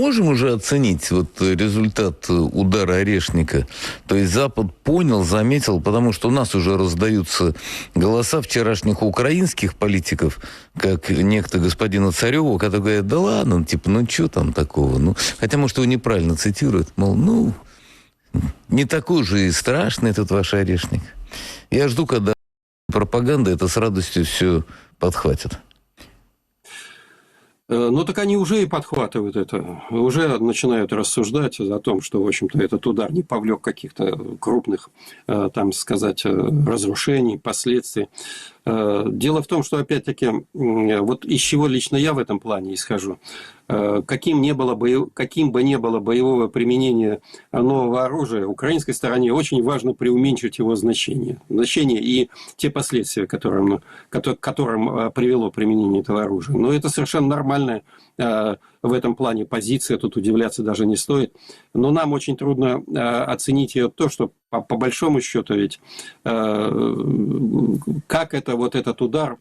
можем уже оценить вот результат удара Орешника? То есть Запад понял, заметил, потому что у нас уже раздаются голоса вчерашних украинских политиков, как некто господина Царева, который говорит, да ладно, ну, типа, ну что там такого? Ну, хотя, может, его неправильно цитируют, мол, ну, не такой же и страшный этот ваш Орешник. Я жду, когда пропаганда это с радостью все подхватит. Э, ну так они уже и подхватывают это, уже начинают рассуждать о том, что, в общем-то, этот удар не повлек каких-то крупных, э, там сказать, э, разрушений, последствий. Дело в том, что, опять-таки, вот из чего лично я в этом плане исхожу. Э, каким, не было боев... каким бы ни было боевого применения нового оружия, украинской стороне очень важно преуменьшить его значение. Значение и те последствия, которым, которым э, привело применение этого оружия. Но это совершенно нормальная э, в этом плане позиция, тут удивляться даже не стоит. Но нам очень трудно оценить ее то, что по, по большому счету ведь как это вот этот удар,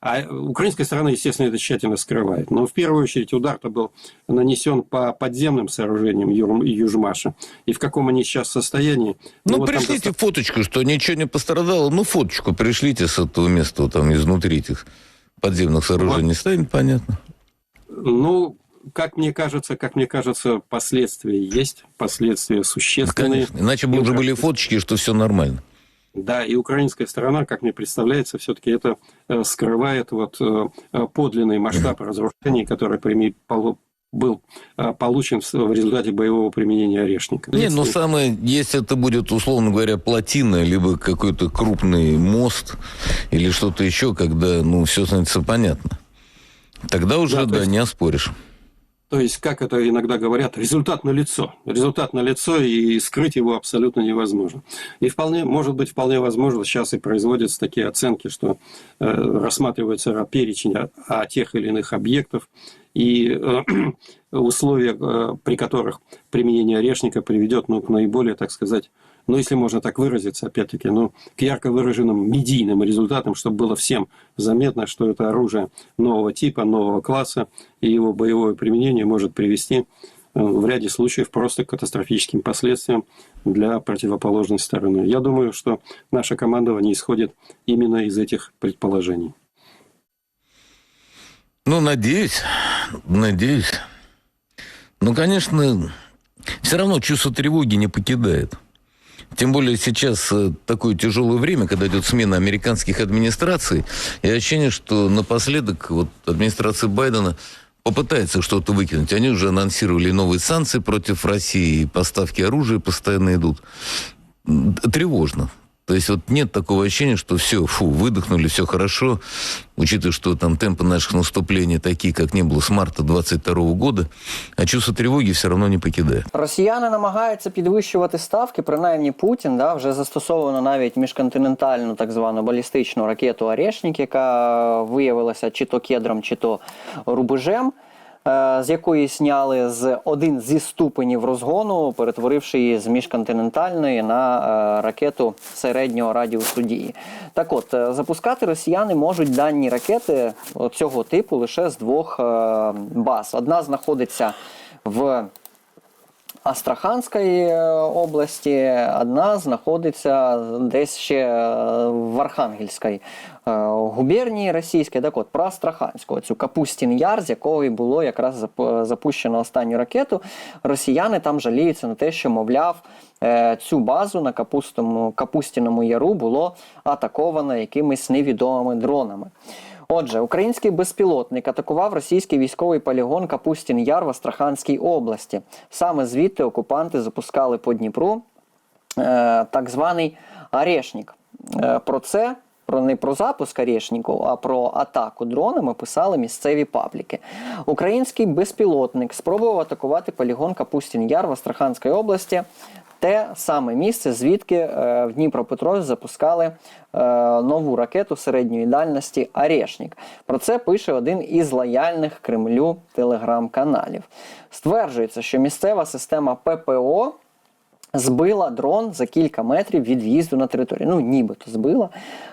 а украинская сторона, естественно, это тщательно скрывает. Но в первую очередь удар-то был нанесен по подземным сооружениям Южмаша. И в каком они сейчас состоянии... Ну, ну вот пришлите доста... фоточку, что ничего не пострадало. Ну, фоточку пришлите с этого места, там, изнутри этих подземных сооружений. Вот. Станет понятно. Ну, как мне кажется, как мне кажется, последствия есть, последствия существенные. конечно. Иначе бы уже были фоточки, что все нормально. Да, и украинская сторона, как мне представляется, все-таки это э, скрывает вот э, подлинный масштаб разрушений, который был э, получен в результате боевого применения орешника. Не, но самое, если это будет, условно говоря, плотина, либо какой-то крупный мост, или что-то еще, когда, ну, все становится понятно. Тогда уже, да, да есть... не оспоришь. То есть, как это иногда говорят, результат на лицо. Результат на лицо, и скрыть его абсолютно невозможно. И вполне, может быть, вполне возможно, сейчас и производятся такие оценки, что э, рассматривается перечень о, о тех или иных объектов, и э, условия, э, при которых применение орешника приведет ну, к наиболее, так сказать, ну, если можно так выразиться, опять-таки, ну, к ярко выраженным медийным результатам, чтобы было всем заметно, что это оружие нового типа, нового класса, и его боевое применение может привести э, в ряде случаев просто к катастрофическим последствиям для противоположной стороны. Я думаю, что наша командование исходит именно из этих предположений. Ну, надеюсь, надеюсь. Ну, конечно, все равно чувство тревоги не покидает. Тем более сейчас э, такое тяжелое время, когда идет смена американских администраций. И ощущение, что напоследок вот администрация Байдена попытается что-то выкинуть. Они уже анонсировали новые санкции против России, поставки оружия постоянно идут. Тревожно. То есть вот нет такого ощущения, что все, фу, выдохнули, все хорошо, учитывая, что там темпы наших наступлений такие, как не было с марта 22 года, а чувство тривоги все равно не покидає. Росіяни намагаються підвищувати ставки, принаймні Путін, да, вже застосовано навіть міжконтинентальну так звану балістичну ракету Орешник, яка виявилася чи то кедром, чи то рубежем. Е, з якої сняли з один зі ступенів розгону, перетворивши її з міжконтинентальної на е, ракету середнього радіусу дії. Так от, е, запускати росіяни можуть дані ракети цього типу лише з двох баз. Одна знаходиться в Астраханської області, одна знаходиться десь ще в Архангельській Е, губернії російської, так от про Астраханську, цю Капустін Яр, з якого і було якраз запущено останню ракету. Росіяни там жаліються на те, що, мовляв, е, цю базу на Капустому, Капустіному Яру було атаковано якимись невідомими дронами. Отже, український безпілотник атакував російський військовий полігон Капустін Яр в Астраханській області. Саме звідти окупанти запускали по Дніпру е, так званий Арешнік. Про це про не про запуск Орешнику, а про атаку дронами писали місцеві пабліки. Український безпілотник спробував атакувати полігон Капустін Яр в Астраханській області. Те саме місце, звідки е, в Дніпропетровськ запускали е, нову ракету середньої дальності Арешнік. Про це пише один із лояльних Кремлю телеграм-каналів. Стверджується, що місцева система ППО збила дрон за кілька метрів від в'їзду на територію. Ну, нібито збила.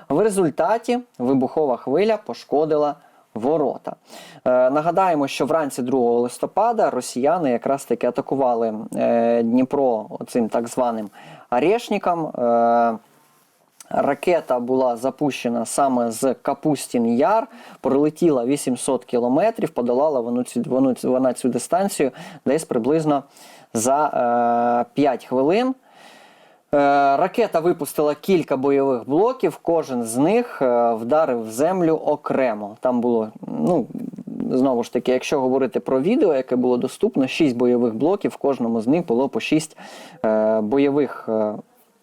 В результаті вибухова хвиля пошкодила ворота. Е, нагадаємо, що вранці 2 листопада росіяни якраз таки атакували е, Дніпро цим так званим Орешником. Е, Ракета була запущена саме з Капустін Яр, пролетіла 800 кілометрів, подолала вона цю, вона цю- дистанцію десь приблизно за е, 5 хвилин. Е, Ракета випустила кілька бойових блоків, кожен з них е, вдарив землю окремо. Там було, ну, знову ж таки, якщо говорити про відео, яке було доступно, 6 бойових блоків, в кожному з них було по 6 е, бойових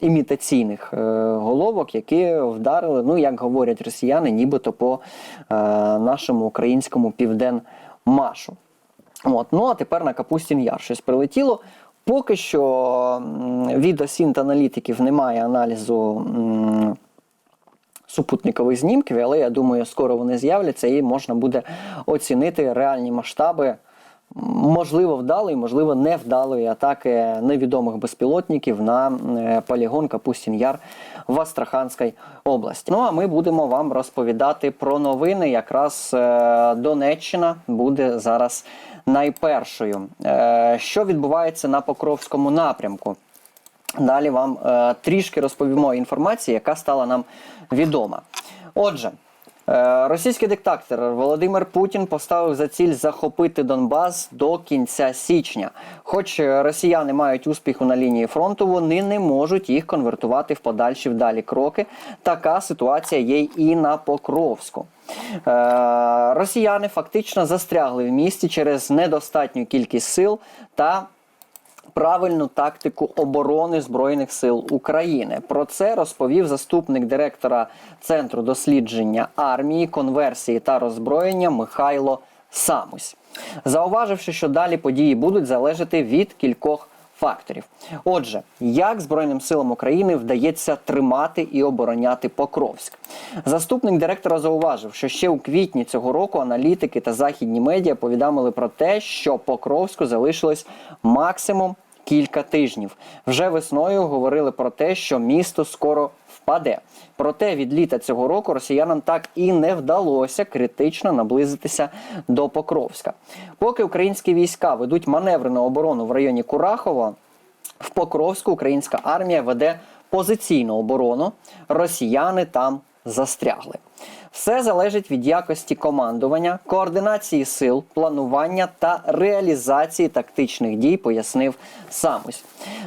імітаційних головок, які вдарили, ну, як говорять росіяни, нібито по нашому українському південмашу. От. Ну а тепер на Капустін Яр щось прилетіло. Поки що від осінт аналітиків немає аналізу супутникових знімків, але я думаю, скоро вони з'являться і можна буде оцінити реальні масштаби. Можливо, вдалої, можливо, невдалої атаки невідомих безпілотників на е, полігон Капустін Яр в Астраханській області. Ну а ми будемо вам розповідати про новини. Якраз е, Донеччина буде зараз найпершою. Е, Що відбувається на Покровському напрямку? Далі вам трішки розповімо інформації, яка стала нам відома. Отже, російський диктатор Володимир Путін поставив за ціль захопити Донбас до кінця січня. Хоч е, росіяни мають успіху на лінії фронту, вони не можуть їх конвертувати в подальші вдалі кроки. Така ситуація є і на Покровську. Е, Росіяни фактично застрягли в місті через недостатню кількість сил та правильну тактику оборони Збройних сил України. Про це розповів заступник директора Центру дослідження армії, конверсії та роззброєння Михайло Самусь, зауваживши, що далі події будуть залежати від кількох факторів. Отже, як Збройним силам України вдається тримати і обороняти Покровськ? Заступник директора зауважив, що ще у квітні цього року аналітики та західні медіа повідомили про те, що Покровську залишилось максимум кілька тижнів. Вже весною говорили про те, що місто скоро впаде. Проте від літа цього року росіянам так і не вдалося критично наблизитися до Покровська. Поки українські війська ведуть маневрену оборону в районі Курахова, в Покровську українська армія веде позиційну оборону. Росіяни там застрягли. Все залежить від якості командування, координації сил, планування та реалізації тактичних дій, пояснив Самусь.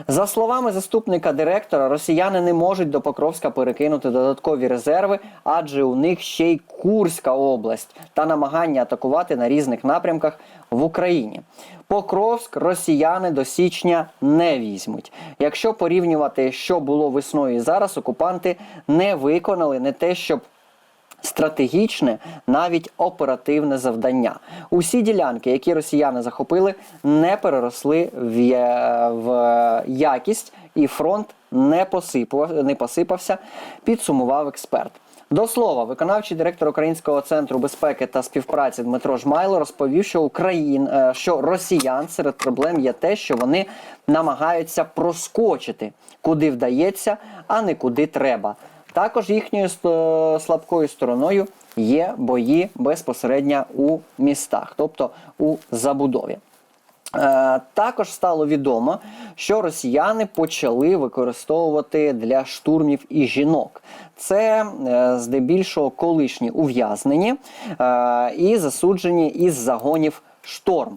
За словами заступника директора, росіяни не можуть до Покровська перекинути додаткові резерви, адже у них ще й Курська область та намагання атакувати на різних напрямках в Україні. Покровськ росіяни до січня не візьмуть. Якщо порівнювати, що було весною і зараз, окупанти не виконали не те, щоб стратегічне, навіть оперативне завдання. Усі ділянки, які росіяни захопили, не переросли в, в якість, і фронт не посипав, не посипався, підсумував експерт. До слова, виконавчий директор Українського центру безпеки та співпраці Дмитро Жмайло розповів, що Україн, е, що росіян серед проблем є те, що вони намагаються проскочити, куди вдається, а не куди треба. Також їхньою слабкою стороною є бої безпосередньо у містах, тобто у забудові. Е, Також стало відомо, що росіяни почали використовувати для штурмів і жінок. Це е, здебільшого колишні ув'язнені е, і засуджені із загонів шторм.